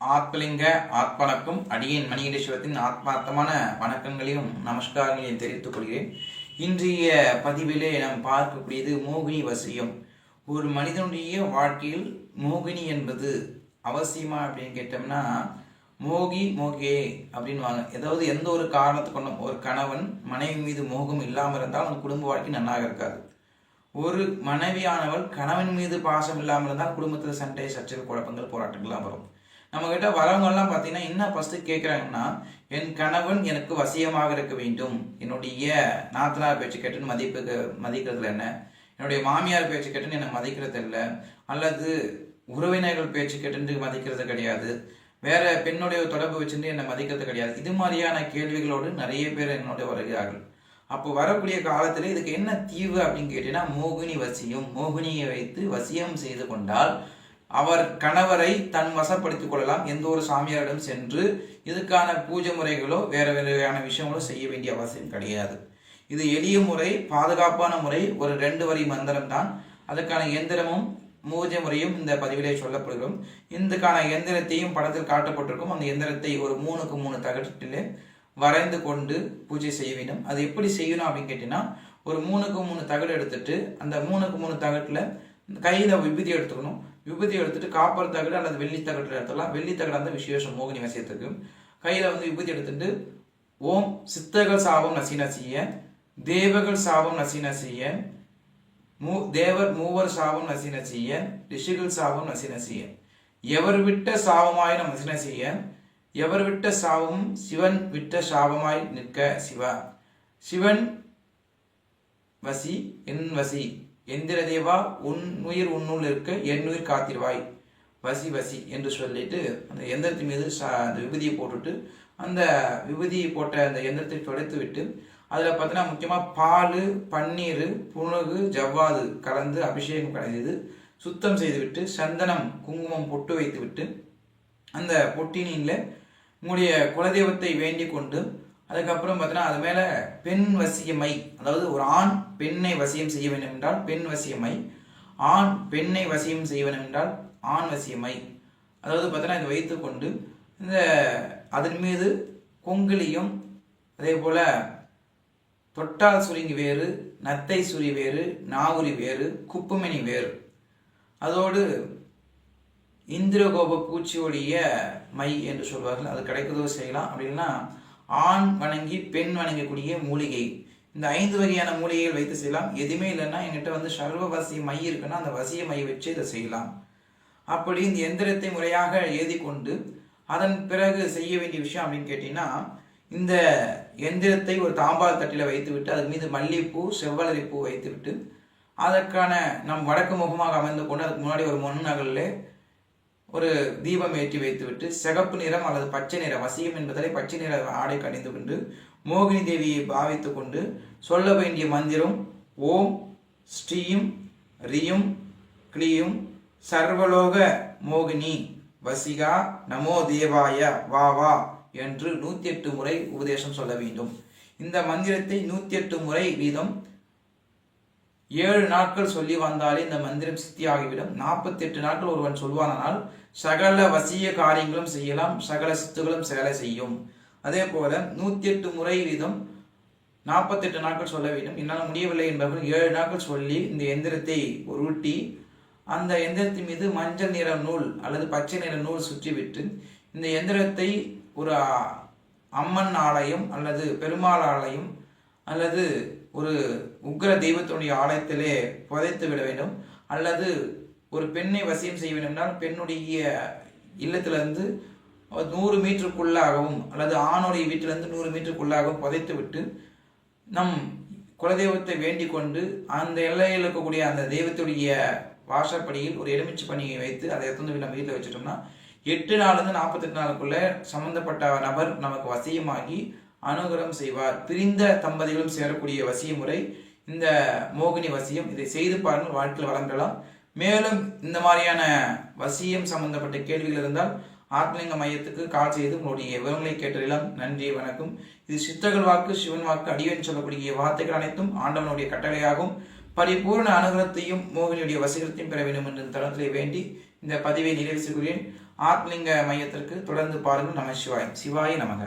ஆத்மலிங்க ஆத்மணக்கம் அடியேன் மணிகண்டேஸ்வரத்தின் ஆத்மார்த்தமான வணக்கங்களையும் நமஸ்காரங்களையும் தெரிவித்துக் கொள்கிறேன். இன்றைய பதிவிலே நாம் பார்க்கக்கூடியது மோகினி வசியம். ஒரு மனிதனுடைய வாழ்க்கையில் மோகினி என்பது அவசியமா அப்படின்னு கேட்டோம்னா மோகி மோகே அப்படின்வாங்க ஏதாவது எந்த ஒரு காரணத்தை கொண்டும் ஒரு கணவன் மனைவி மீது மோகம் இல்லாமல் இருந்தால் அந்த குடும்ப வாழ்க்கை நன்னாக இருக்காது. ஒரு மனைவியானவள் கணவன் மீது பாசம் இல்லாமல் இருந்தால் குடும்பத்தில் சண்டை சச்சரவு குழப்பங்கள் போராட்டங்கள்லாம் வரும். நம்ம கிட்ட வரவங்கெல்லாம் பார்த்தீங்கன்னா என்ன ஃபர்ஸ்ட் கேட்குறாங்கன்னா என் கணவன் எனக்கு வசியமாக இருக்க வேண்டும். என்னுடைய நாத்தனார் பேச்சு கேட்டுன்னு மதிப்புக்கு மதிக்கிறதுல என்ன? என்னுடைய மாமியார் பேச்சு கேட்டுன்னு என்னை மதிக்கிறது இல்லை. அல்லது உறவினர்கள் பேச்சு கேட்டுன்னு மதிக்கிறது கிடையாது. வேற பெண்ணுடைய தொடர்பு வச்சுட்டு என்னை மதிக்கிறது கிடையாது. இது மாதிரியான கேள்விகளோடு நிறைய பேர் என்னோட வருகிறார்கள். அப்போ வரக்கூடிய காலத்தில் இதுக்கு என்ன தீவு அப்படின்னு கேட்டீங்கன்னா மோகினி வசியம். மோகினியை வைத்து வசியம் செய்து கொண்டால் அவர் கணவரை தன் வசப்படுத்திக் கொள்ளலாம். எந்த ஒரு சாமியாரிடம் சென்று இதுக்கான பூஜை முறைகளோ வேற வேறையான விஷயங்களோ செய்ய வேண்டிய அவசியம் கிடையாது. இது எளிய முறை பாதுகாப்பான முறை ஒரு ரெண்டு வரி மந்திரம் தான். அதுக்கான எந்திரமும் பூஜை முறையும் இந்த பதிவிலே சொல்லப்படுகிறோம். இதுக்கான எந்திரத்தையும் படத்தில் காட்டப்பட்டிருக்கும். அந்த எந்திரத்தை ஒரு மூணுக்கு மூணு தகட்டிலே வரைந்து கொண்டு பூஜை செய்ய வேண்டும். அது எப்படி செய்யணும் அப்படின்னு கேட்டீங்கன்னா ஒரு மூணுக்கு மூணு தகடு எடுத்துட்டு அந்த மூணுக்கு மூணு தகட்டில் கையில் விபூதி எடுத்துக்கணும். விபூதி எடுத்துட்டு காப்பர் தகடு அல்லது வெள்ளி தகடு எடுத்துக்கலாம் வெள்ளி தகடு அந்த விசேஷம் மோகினி வசியத்துக்கு கையில் வந்து விபூதி எடுத்துட்டு ஓம் சித்தர்கள் சாபம் நசி நசிய தேவர்கள் சாபம் நசி நசிய மூ தேவர் மூவர் சாபம் நசி நசிய ரிஷிகள் சாபம் நசி நசிய. எவர் விட்ட சாபமாயினும் நசி நசிய எவர் விட்ட சாபம் சிவன் விட்ட சாபமாய் நிற்க சிவா. சிவன் வசி என் வசி. எந்திர தேவா உன் உயிர் உன்னுள் இருக்க என் உயிர் காத்திருவாய். வசி வசி என்று சொல்லிட்டு அந்த எந்திரத்தின் மீது சா அந்த விபூதியை போட்டுட்டு அந்த விபூதியை போட்ட அந்த எந்திரத்தை துடைத்து விட்டு அதில் பார்த்தீங்கன்னா முக்கியமாக பால் பன்னீர் புனகு ஜவ்வாது கலந்து அபிஷேகம் கலந்து சுத்தம் செய்துவிட்டு சந்தனம் குங்குமம் பொட்டு வைத்துவிட்டு அந்த பொட்டினியில் உங்களுடைய குலதெய்வத்தை வேண்டிக் கொண்டு அதுக்கப்புறம் பார்த்தீங்கன்னா அது மேலே பெண் வசியமை அதாவது ஒரு ஆண் பெண்ணை வசியம் செய்ய வேண்டும் என்றால் பெண் வசியமை ஆண் பெண்ணை வசியம் செய்ய வேண்டும் என்றால் ஆண் வசியமை. அதாவது பார்த்தீங்கன்னா இதை வைத்துக்கொண்டு இந்த அதன் மீது கொங்கிலியும் அதே போல் தொட்டால் சுருங்கி வேறு நத்தை சுரி வேறு நாவுரி வேறு குப்புமணி வேறு. அதோடு இந்திரகோப பூச்சியோடைய மை என்று சொல்வார்கள். அது கிடைக்கிறதோ செய்யலாம். அப்படின்னா ஆண் வணங்கி பெண் வணங்கக்கூடிய மூலிகை. இந்த ஐந்து வகையான மூலிகைகள் வைத்து செய்யலாம். எதுவுமே இல்லைன்னா எங்கிட்ட வந்து சர்வ வசிய மை இருக்குன்னா அந்த வசிய மை வச்சு இதை செய்யலாம். அப்படி இந்த எந்திரத்தை முறையாக எழுதி கொண்டு அதன் பிறகு செய்ய வேண்டிய விஷயம் அப்படின்னு கேட்டீங்கன்னா இந்த எந்திரத்தை ஒரு தாம்பால் தட்டில் வைத்து விட்டு அதன் மீது மல்லிகைப்பூ செவ்வலரிப்பூ வைத்துவிட்டு வைத்து விட்டு அதற்கான நம் வடக்கு முகமாக அமைந்து கொண்டு அதுக்கு முன்னாடி ஒரு முன்னகலில் ஒரு தீபம் ஏற்றி வைத்துவிட்டு சிகப்பு நிறம் அல்லது பச்சை நிற வசியம் என்பதை பச்சை நிற ஆடை கணிந்து கொண்டு மோகினி தேவியை பாவித்து கொண்டு சொல்ல வேண்டிய மந்திரம் ஓம் ஸ்ரீயும் ரியும் கிளியும் சர்வலோக மோகினி வசிகா நமோ தேவாய வா வா என்று நூற்றி எட்டு முறை உபதேசம் சொல்ல வேண்டும். இந்த மந்திரத்தை நூற்றி எட்டு முறை வீதம் ஏழு நாட்கள் சொல்லி வந்தாலே இந்த மந்திரம் சித்தியாகிவிடும். நாற்பத்தி எட்டு நாட்கள் ஒருவன் சொல்வானால் சகல வசிய காரியங்களும் செய்யலாம் சகல சித்துகளும் சேலை செய்யும். அதே போல நூத்தி எட்டு முறை வீதம் நாற்பத்தெட்டு நாட்கள் சொல்ல வேண்டும். என்னால் முடியவில்லை என்பவர்கள் ஏழு நாட்கள் சொல்லி இந்த எந்திரத்தை உருட்டி அந்த எந்திரத்தின் மீது மஞ்சள் நிற நூல் அல்லது பச்சை நிற நூல் சுற்றிவிட்டு இந்த எந்திரத்தை ஒரு அம்மன் ஆலயம் அல்லது பெருமாள் ஆலயம் அல்லது ஒரு உக்ர தெய்வத்தினுடைய ஆலயத்திலே புதைத்து விட வேண்டும். அல்லது ஒரு பெண்ணை வசியம் செய்ய வேண்டும் என்றால் பெண்ணுடைய இல்லத்திலிருந்து நூறு மீட்டருக்குள்ளாகவும் அல்லது ஆணுடைய வீட்டிலிருந்து நூறு மீட்டருக்குள்ளாகவும் புதைத்து விட்டு நம் குலதெய்வத்தை வேண்டிக் கொண்டு அந்த எல்லையில் இருக்கக்கூடிய அந்த தெய்வத்துடைய வாசப்படியில் ஒரு எலுமிச்சை பணியை வைத்து அதை எடுத்து நம்ம வீட்டில் வச்சுட்டோம்னா எட்டு நாள்லேருந்து நாற்பத்தெட்டு நாளுக்குள்ளே சம்மந்தப்பட்ட நபர் நமக்கு வசியமாகி அனுகிரகம் செய்வார். பிரிந்த தம்பதிகளும் சேரக்கூடிய வசிய முறை இந்த மோகினி வசியம் இதை செய்து பாருங்கள் வாழ்க்கையில் வளர்ந்தலாம் மேலும் இந்த மாதிரியான வசியம் சம்பந்தப்பட்ட கேள்விகள் இருந்தால் ஆத்மலிங்க மையத்துக்கு கால் செய்து உங்களுடைய விவரங்களை கேட்டறியலாம். நன்றி வணக்கம். இது சித்தர்கள் வாக்கு சிவன் வாக்கு அடியன் சொல்லக்கூடிய வார்த்தைகள் அனைத்தும் ஆண்டவனுடைய கட்டளையாகும். பரிபூர்ண அனுகிரகத்தையும் மோகினியுடைய வசீகரத்தையும் பெற வேண்டும் என்ற தளத்திலே வேண்டி இந்த பதிவை நிறைவு செய்கிறேன். ஆத்மலிங்க மையத்திற்கு தொடர்ந்து பாருங்கள். நம சிவாயம் சிவாய நமக.